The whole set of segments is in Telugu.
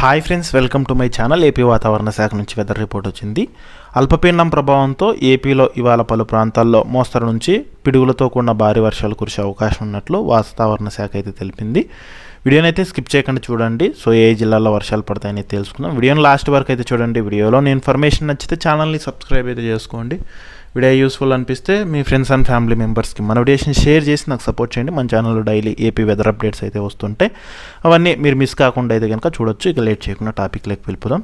Hi friends welcome to my channel. AP వాతావరణ శాఖ నుంచి వెదర్ రిపోర్ట్ వచ్చింది. అల్పపీడనం ప్రభావంతో ఏపీలో ఇవాళ పలు ప్రాంతాల్లో మోస్తరు నుంచి పిడుగులతో కూడిన భారీ వర్షాలు కురిసే అవకాశం ఉన్నట్లు వాతావరణ శాఖ అయితే తెలిపింది. వీడియోని అయితే స్కిప్ చేయకుండా చూడండి. సో ఏ జిల్లాలో వర్షాలు పడతాయని తెలుసుకుందాం. వీడియోని లాస్ట్ వరకు అయితే చూడండి. వీడియోలో ఇన్ఫర్మేషన్ నచ్చితే ఛానల్ని సబ్స్క్రైబ్ అయితే చేసుకోండి. వీడియో యూస్ఫుల్ అనిపిస్తే మీ ఫ్రెండ్స్ అండ్ ఫ్యామిలీ మెంబర్స్కి మన వీడియోస్ని షేర్ చేసి నాకు సపోర్ట్ చేయండి. మన ఛానల్లో డైలీ ఏపీ వెదర్ అప్డేట్స్ అయితే వస్తుంటాయి. అవన్నీ మీరు మిస్ కాకుండా అయితే కనుక చూడొచ్చు. ఇక లేట్ చేయకుండా టాపిక్లోకి వెళ్ళిపోదాం.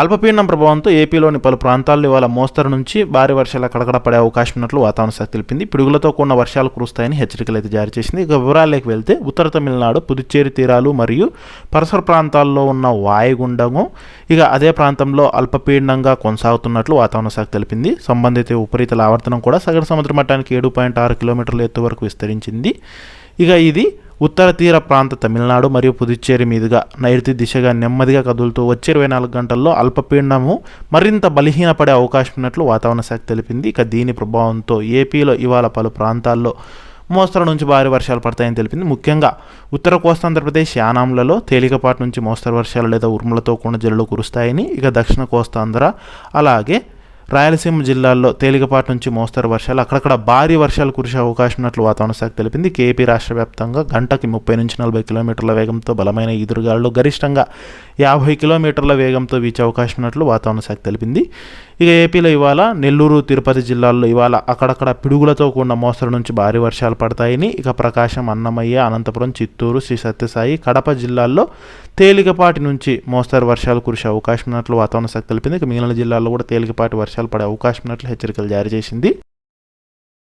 అల్పపీడనం ప్రభావంతో ఏపీలోని పలు ప్రాంతాల్లో ఇవాళ మోస్తరు నుంచి భారీ వర్షాలు అక్కడక్కడ పడే అవకాశం ఉన్నట్లు వాతావరణ శాఖ తెలిపింది. పిడుగులతో కూడిన వర్షాలు కురుస్తాయని హెచ్చరికలు అయితే జారీ చేసింది. ఇక వివరాల్లోకి వెళ్తే ఉత్తర తమిళనాడు పుదుచ్చేరి తీరాలు మరియు పరిసర ప్రాంతాల్లో ఉన్న వాయుగుండము ఇక అదే ప్రాంతంలో అల్పపీడనంగా కొనసాగుతున్నట్లు వాతావరణ శాఖ తెలిపింది. సంబంధిత ఉపరితల ఆవర్తనం కూడా సగటు సముద్ర మట్టానికి ఏడు పాయింట్ ఆరు కిలోమీటర్ల ఎత్తు వరకు విస్తరించింది. ఇక ఇది ఉత్తర తీర ప్రాంత తమిళనాడు మరియు పుదుచ్చేరి మీదుగా నైరుతి దిశగా నెమ్మదిగా కదులుతూ వచ్చే ఇరవై నాలుగు గంటల్లో అల్పపీడనము మరింత బలహీనపడే అవకాశం ఉన్నట్లు వాతావరణ శాఖ తెలిపింది. ఇక దీని ప్రభావంతో ఏపీలో ఇవాళ పలు ప్రాంతాల్లో మోస్తరు నుంచి భారీ వర్షాలు పడతాయని తెలిపింది. ముఖ్యంగా ఉత్తర కోస్తాంధ్రప్రదేశ్ యానాంలలో తేలికపాటి నుంచి మోస్తరు వర్షాలు లేదా ఉరుములతో కూడిన జల్లులు కురుస్తాయని ఇక దక్షిణ కోస్తాంధ్ర అలాగే రాయలసీమ జిల్లాల్లో తేలికపాటి నుంచి మోస్తరు వర్షాలు అక్కడక్కడ భారీ వర్షాలు కురిసే అవకాశం ఉన్నట్లు వాతావరణ శాఖ తెలిపింది. కేపీ రాష్ట్ర వ్యాప్తంగా గంటకి ముప్పై నుంచి నలభై కిలోమీటర్ల వేగంతో బలమైన ఈదురుగాలు గరిష్టంగా యాభై కిలోమీటర్ల వేగంతో వీచే అవకాశం ఉన్నట్లు వాతావరణ శాఖ తెలిపింది. ఇక ఏపీలో ఇవాళ నెల్లూరు తిరుపతి జిల్లాల్లో ఇవాళ అక్కడక్కడ పిడుగులతో కూడిన మోస్తరు నుంచి భారీ వర్షాలు పడతాయని ఇక ప్రకాశం అన్నమయ్య అనంతపురం చిత్తూరు శ్రీ సత్యసాయి కడప జిల్లాల్లో తేలికపాటి నుంచి మోస్తరు వర్షాలు కురిసే అవకాశం ఉన్నట్లు వాతావరణ శాఖ తెలిపింది. ఇక మిగిలిన జిల్లాల్లో కూడా తేలికపాటి వర్షాలు పడే అవకాశం ఉన్నట్లు హెచ్చరికలు జారీ చేసింది.